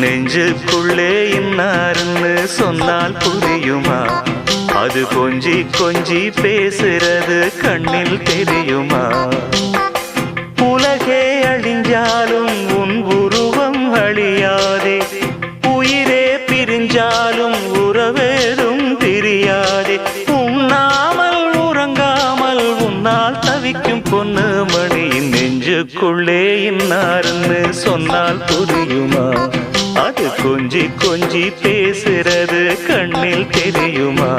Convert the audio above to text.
நெஞ்சுக்குள்ளே இன்னாருன்னு சொன்னால் புரியுமா? அது கொஞ்சி கொஞ்சி பேசுறது கண்ணில் தெரியுமா? உலகே அழிஞ்சாலும் உன் உருவம் அழியாதே. உயிரே பிரிஞ்சாலும் உறவேதும் தெரியாதே உண்ணாமல் உறங்காமல் உன்னால் தவிக்கும் பொண்ணு மணியின் நெஞ்சுக்குள்ளே இன்னாருன்னு சொன்னால் புரியும்? கொஞ்சி கொஞ்சி பேசுறது கண்ணில் தெரியுமா?